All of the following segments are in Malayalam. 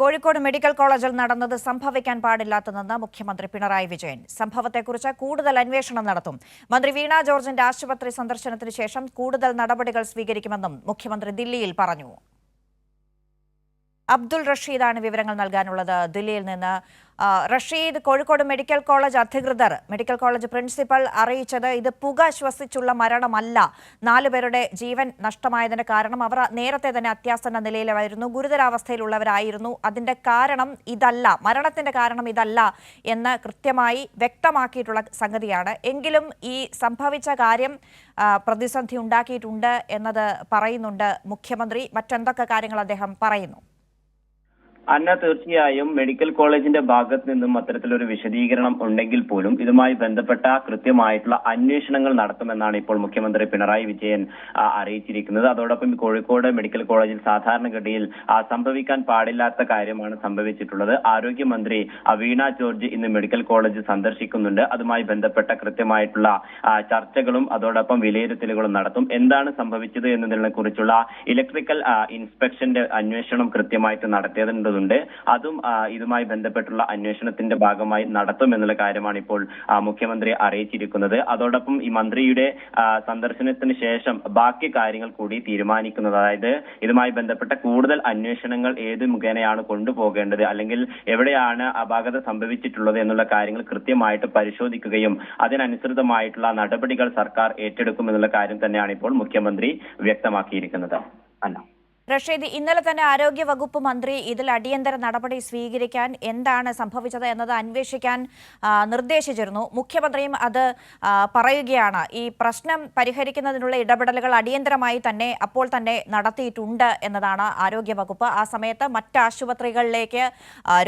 കോഴിക്കോട് മെഡിക്കൽ കോളേജിൽ നടന്നത് സംഭവിക്കാൻ പാടില്ലാത്തതെന്ന് മുഖ്യമന്ത്രി പിണറായി വിജയൻ. സംഭവത്തെക്കുറിച്ച് കൂടുതൽ അന്വേഷണം നടത്തും. മന്ത്രി വീണ ജോർജിന്റെ ആശുപത്രി സന്ദർശനത്തിന് ശേഷം കൂടുതൽ നടപടികൾ സ്വീകരിക്കുമെന്നും മുഖ്യമന്ത്രി ദില്ലിയിൽ പറഞ്ഞു. അബ്ദുൾ റഷീദാണ് വിവരങ്ങൾ നൽകാനുള്ളത്. ദില്ലിയിൽ നിന്ന് റഷീദ് കോഴിക്കോട് മെഡിക്കൽ കോളേജ് അധികൃതർ മെഡിക്കൽ കോളേജ് പ്രിൻസിപ്പൽ അറിയിച്ചത് ഇത് പുക ശ്വസിച്ചുള്ള മരണമല്ല നാലുപേരുടെ ജീവൻ നഷ്ടമായതിന് കാരണം അവർ നേരത്തെ തന്നെ അത്യാസന്ന നിലയിലായിരുന്നു. ഗുരുതരാവസ്ഥയിലുള്ളവരായിരുന്നു. അതിന്റെ കാരണം ഇതല്ല മരണത്തിന്റെ കാരണം ഇതല്ല എന്ന് കൃത്യമായി വ്യക്തമാക്കിയിട്ടുള്ള സംഗതിയാണ്. എങ്കിലും ഈ സംഭവിച്ച കാര്യം പ്രതിസന്ധി ഉണ്ടാക്കിയിട്ടുണ്ട് എന്നത് പറയുന്നുണ്ട് മുഖ്യമന്ത്രി. മറ്റെന്തൊക്കെ കാര്യങ്ങൾ അദ്ദേഹം പറയുന്നു? അന്ന തീർച്ചയായും മെഡിക്കൽ കോളേജിന്റെ ഭാഗത്ത് നിന്നും അത്തരത്തിലൊരു വിശദീകരണം ഉണ്ടെങ്കിൽ പോലും ഇതുമായി ബന്ധപ്പെട്ട കൃത്യമായിട്ടുള്ള അന്വേഷണങ്ങൾ നടത്തുമെന്നാണ് ഇപ്പോൾ മുഖ്യമന്ത്രി പിണറായി വിജയൻ അറിയിച്ചിരിക്കുന്നത്. അതോടൊപ്പം കോഴിക്കോട് മെഡിക്കൽ കോളേജിൽ സാധാരണഗതിയിൽ സംഭവിക്കാൻ പാടില്ലാത്ത കാര്യമാണ് സംഭവിച്ചിട്ടുള്ളത്. ആരോഗ്യമന്ത്രി വീണ ജോർജ് ഇന്ന് മെഡിക്കൽ കോളേജ് സന്ദർശിക്കുന്നുണ്ട്. അതുമായി ബന്ധപ്പെട്ട കൃത്യമായിട്ടുള്ള ചർച്ചകളും അതോടൊപ്പം വിലയിരുത്തലുകളും നടത്തും. എന്താണ് സംഭവിച്ചത് എന്നതിനെ കുറിച്ചുള്ള ഇലക്ട്രിക്കൽ ഇൻസ്പെക്ഷന്റെ അന്വേഷണം കൃത്യമായിട്ട് നടത്തേണ്ടതുണ്ട് അതും ഇതുമായി ബന്ധപ്പെട്ടുള്ള അന്വേഷണത്തിന്റെ ഭാഗമായി നടത്തും എന്നുള്ള കാര്യമാണ് ഇപ്പോൾ മുഖ്യമന്ത്രി അറിയിച്ചിരിക്കുന്നത്. അതോടൊപ്പം ഈ മന്ത്രിയുടെ സന്ദർശനത്തിന് ശേഷം ബാക്കി കാര്യങ്ങൾ കൂടി തീരുമാനിക്കുന്നത്. അതായത് ഇതുമായി ബന്ധപ്പെട്ട കൂടുതൽ അന്വേഷണങ്ങൾ ഏത് മുഖേനയാണ് കൊണ്ടുപോകേണ്ടത്? അല്ലെങ്കിൽ എവിടെയാണ് അപാകത സംഭവിച്ചിട്ടുള്ളത് എന്നുള്ള കാര്യങ്ങൾ കൃത്യമായിട്ട് പരിശോധിക്കുകയും അതിനനുസൃതമായിട്ടുള്ള നടപടികൾ സർക്കാർ ഏറ്റെടുക്കും എന്നുള്ള കാര്യം തന്നെയാണ് ഇപ്പോൾ മുഖ്യമന്ത്രി വ്യക്തമാക്കിയിരിക്കുന്നത്. അല്ല റഷീദ് ഇന്നലെ തന്നെ ആരോഗ്യ വകുപ്പ് മന്ത്രി ഇതിൽ അടിയന്തര നടപടി സ്വീകരിക്കാൻ എന്താണ് സംഭവിച്ചത് എന്നത് അന്വേഷിക്കാൻ നിർദ്ദേശിച്ചിരുന്നു. മുഖ്യമന്ത്രിയും അത് പറയുകയാണ്. ഈ പ്രശ്നം പരിഹരിക്കുന്നതിനുള്ള ഇടപെടലുകൾ അടിയന്തരമായി തന്നെ അപ്പോൾ തന്നെ നടത്തിയിട്ടുണ്ട് എന്നതാണ് ആരോഗ്യ വകുപ്പ് ആ സമയത്ത് മറ്റ് ആശുപത്രികളിലേക്ക്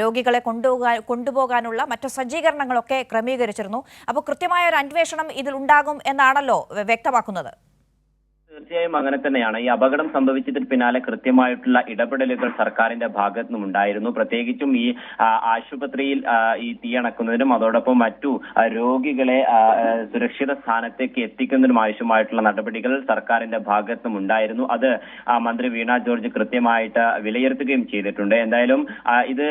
രോഗികളെ കൊണ്ടുപോകാൻ കൊണ്ടുപോകാനുള്ള മറ്റു സജ്ജീകരണങ്ങളൊക്കെ ക്രമീകരിച്ചിരുന്നു. അപ്പോൾ കൃത്യമായ ഒരു അന്വേഷണം ഇതിൽ ഉണ്ടാകും എന്നാണല്ലോ വ്യക്തമാക്കുന്നത്. തീർച്ചയായും അങ്ങനെ തന്നെയാണ്. ഈ അപകടം സംഭവിച്ചതിന് പിന്നാലെ കൃത്യമായിട്ടുള്ള ഇടപെടലുകൾ സർക്കാരിന്റെ ഭാഗത്തു നിന്നും ഉണ്ടായിരുന്നു. പ്രത്യേകിച്ചും ഈ ആശുപത്രിയിൽ ഈ തീയണക്കുന്നതിനും അതോടൊപ്പം മറ്റു രോഗികളെ സുരക്ഷിത സ്ഥാനത്തേക്ക് എത്തിക്കുന്നതിനും ആവശ്യമായിട്ടുള്ള നടപടികൾ സർക്കാരിന്റെ ഭാഗത്തു നിന്നും ഉണ്ടായിരുന്നു. അത് മന്ത്രി വീണ ജോർജ് കൃത്യമായിട്ട് വിലയിരുത്തുകയും ചെയ്തിട്ടുണ്ട്. എന്തായാലും ഇത്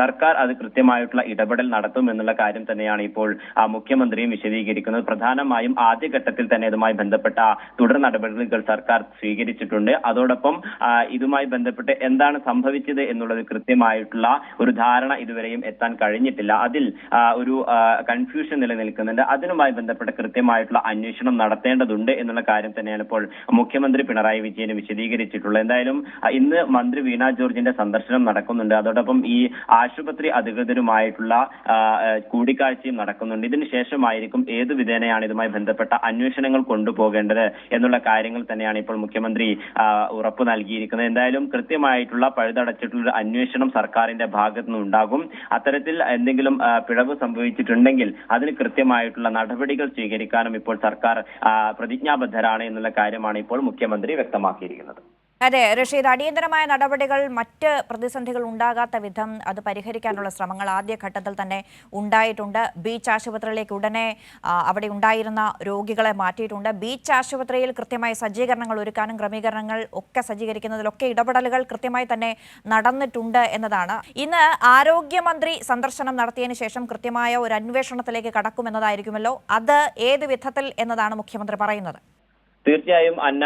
സർക്കാർ അത് കൃത്യമായിട്ടുള്ള ഇടപെടൽ നടത്തും എന്നുള്ള കാര്യം തന്നെയാണ് ഇപ്പോൾ മുഖ്യമന്ത്രിയും വിശദീകരിക്കുന്നത്. പ്രധാനമായും ആദ്യഘട്ടത്തിൽ തന്നെ ഇതുമായി ബന്ധപ്പെട്ട തുടർ നടപടികൾ സർക്കാർ സ്വീകരിച്ചിട്ടുണ്ട്. അതോടൊപ്പം ഇതുമായി ബന്ധപ്പെട്ട് എന്താണ് സംഭവിച്ചത് എന്നുള്ളത് കൃത്യമായിട്ടുള്ള ഒരു ധാരണ ഇതുവരെയും എത്താൻ കഴിഞ്ഞിട്ടില്ല. അതിൽ ഒരു കൺഫ്യൂഷൻ നിലനിൽക്കുന്നുണ്ട്. അതിനുമായി ബന്ധപ്പെട്ട് കൃത്യമായിട്ടുള്ള അന്വേഷണം നടത്തേണ്ടതുണ്ട് എന്നുള്ള കാര്യം തന്നെയാണ് ഇപ്പോൾ മുഖ്യമന്ത്രി പിണറായി വിജയൻ വിശദീകരിച്ചിട്ടുള്ളത്. എന്തായാലും ഇന്ന് മന്ത്രി വീണ ജോർജിന്റെ സന്ദർശനം നടക്കുന്നുണ്ട്. അതോടൊപ്പം ഈ ആശുപത്രി അധികൃതരുമായിട്ടുള്ള കൂടിക്കാഴ്ചയും നടക്കുന്നുണ്ട്. ഇതിന് ശേഷമായിരിക്കും ഏത് വിധേനയാണ് ഇതുമായി ബന്ധപ്പെട്ട അന്വേഷണങ്ങൾ കൊണ്ടുപോകേണ്ടത് എന്നുള്ള കാര്യങ്ങൾ തന്നെയാണ് ഇപ്പോൾ മുഖ്യമന്ത്രി ഉറപ്പു നൽകിയിരിക്കുന്നത്. എന്തായാലും കൃത്യമായിട്ടുള്ള പഴുതടച്ചിട്ടുള്ള അന്വേഷണം സർക്കാരിന്റെ ഭാഗത്തു നിന്നുണ്ടാകും. അത്തരത്തിൽ എന്തെങ്കിലും പിഴവ് സംഭവിച്ചിട്ടുണ്ടെങ്കിൽ അതിന് കൃത്യമായിട്ടുള്ള നടപടികൾ സ്വീകരിക്കാനും ഇപ്പോൾ സർക്കാർ പ്രതിജ്ഞാബദ്ധരാണ് എന്നുള്ള കാര്യമാണ് ഇപ്പോൾ മുഖ്യമന്ത്രി വ്യക്തമാക്കിയിരിക്കുന്നത്. അതെ റഷീദ് അടിയന്തരമായ നടപടികൾ മറ്റ് പ്രതിസന്ധികൾ ഉണ്ടാകാത്ത വിധം അത് പരിഹരിക്കാനുള്ള ശ്രമങ്ങൾ ആദ്യഘട്ടത്തിൽ തന്നെ ഉണ്ടായിട്ടുണ്ട്. ബീച്ച് ആശുപത്രിയിലേക്ക് ഉടനെ അവിടെ ഉണ്ടായിരുന്ന രോഗികളെ മാറ്റിയിട്ടുണ്ട്. ബീച്ച് ആശുപത്രിയിൽ കൃത്യമായ സജ്ജീകരണങ്ങൾ ഒരുക്കാനും ക്രമീകരണങ്ങൾ ഒക്കെ സജ്ജീകരിക്കുന്നതിലൊക്കെ ഇടപെടലുകൾ കൃത്യമായി തന്നെ നടന്നിട്ടുണ്ട് എന്നതാണ്. ഇന്ന് ആരോഗ്യമന്ത്രി സന്ദർശനം നടത്തിയതിനു ശേഷം കൃത്യമായ ഒരു അന്വേഷണത്തിലേക്ക് കടക്കുമെന്നതായിരിക്കുമല്ലോ. അത് ഏത് വിധത്തിൽ എന്നതാണ് മുഖ്യമന്ത്രി പറയുന്നത്? തീർച്ചയായും അന്ന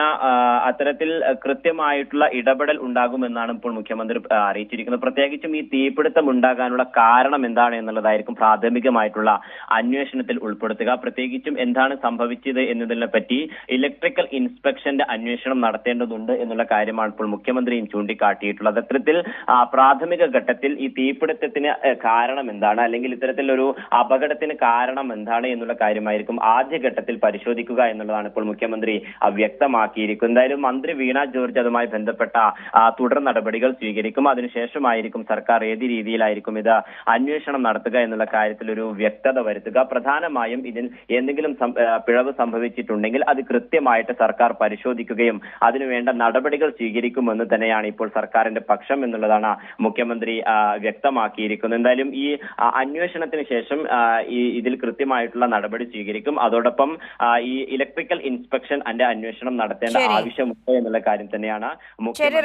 അത്തരത്തിൽ കൃത്യമായിട്ടുള്ള ഇടപെടൽ ഉണ്ടാകുമെന്നാണ് ഇപ്പോൾ മുഖ്യമന്ത്രി അറിയിച്ചിരിക്കുന്നത്. പ്രത്യേകിച്ചും ഈ തീപിടുത്തം ഉണ്ടാകാനുള്ള കാരണം എന്താണ് എന്നുള്ളതായിരിക്കും പ്രാഥമികമായിട്ടുള്ള അന്വേഷണത്തിൽ ഉൾപ്പെടുത്തുക. പ്രത്യേകിച്ചും എന്താണ് സംഭവിച്ചത് എന്നതിനെ പറ്റി ഇലക്ട്രിക്കൽ ഇൻസ്പെക്ഷന്റെ അന്വേഷണം നടത്തേണ്ടതുണ്ട് എന്നുള്ള കാര്യമാണ് ഇപ്പോൾ മുഖ്യമന്ത്രിയും ചൂണ്ടിക്കാട്ടിയിട്ടുള്ളത്. അത്തരത്തിൽ പ്രാഥമിക ഘട്ടത്തിൽ ഈ തീപിടുത്തത്തിന് കാരണം എന്താണ്? അല്ലെങ്കിൽ ഇത്തരത്തിലൊരു അപകടത്തിന് കാരണം എന്താണ് എന്നുള്ള കാര്യമായിരിക്കും ആദ്യഘട്ടത്തിൽ പരിശോധിക്കുക എന്നുള്ളതാണ് ഇപ്പോൾ മുഖ്യമന്ത്രി ആ, വ്യക്തമാക്കിയിരിക്കുന്നത് എന്തായാലും മന്ത്രി വീണ ജോർജ് അതുമായി ബന്ധപ്പെട്ട തുടർ നടപടികൾ സ്വീകരിക്കും. അതിനുശേഷമായിരിക്കും സർക്കാർ ഏത് രീതിയിലായിരിക്കും ഇത് അന്വേഷണം നടത്തുക എന്നുള്ള കാര്യത്തിൽ ഒരു വ്യക്തത വരുത്തുക. പ്രധാനമായും ഇതിൽ എന്തെങ്കിലും പിഴവ് സംഭവിച്ചിട്ടുണ്ടെങ്കിൽ അത് കൃത്യമായിട്ട് സർക്കാർ പരിശോധിക്കുകയും അതിനുവേണ്ട നടപടികൾ സ്വീകരിക്കുമെന്ന് തന്നെയാണ് ഇപ്പോൾ സർക്കാരിന്റെ പക്ഷം എന്നുള്ളതാണ് മുഖ്യമന്ത്രി വ്യക്തമാക്കിയിരിക്കുന്നത്. എന്തായാലും ഈ അന്വേഷണത്തിന് ശേഷം ഇതിൽ കൃത്യമായിട്ടുള്ള നടപടി സ്വീകരിക്കും. അതോടൊപ്പം ഈ ഇലക്ട്രിക്കൽ ഇൻസ്പെക്ഷൻ അതിന്റെ അന്വേഷണം നടത്തേണ്ട. ആവശ്യമുണ്ട് എന്നുള്ള കാര്യം തന്നെയാണ് ശരി മുഖ്യമന്ത്രി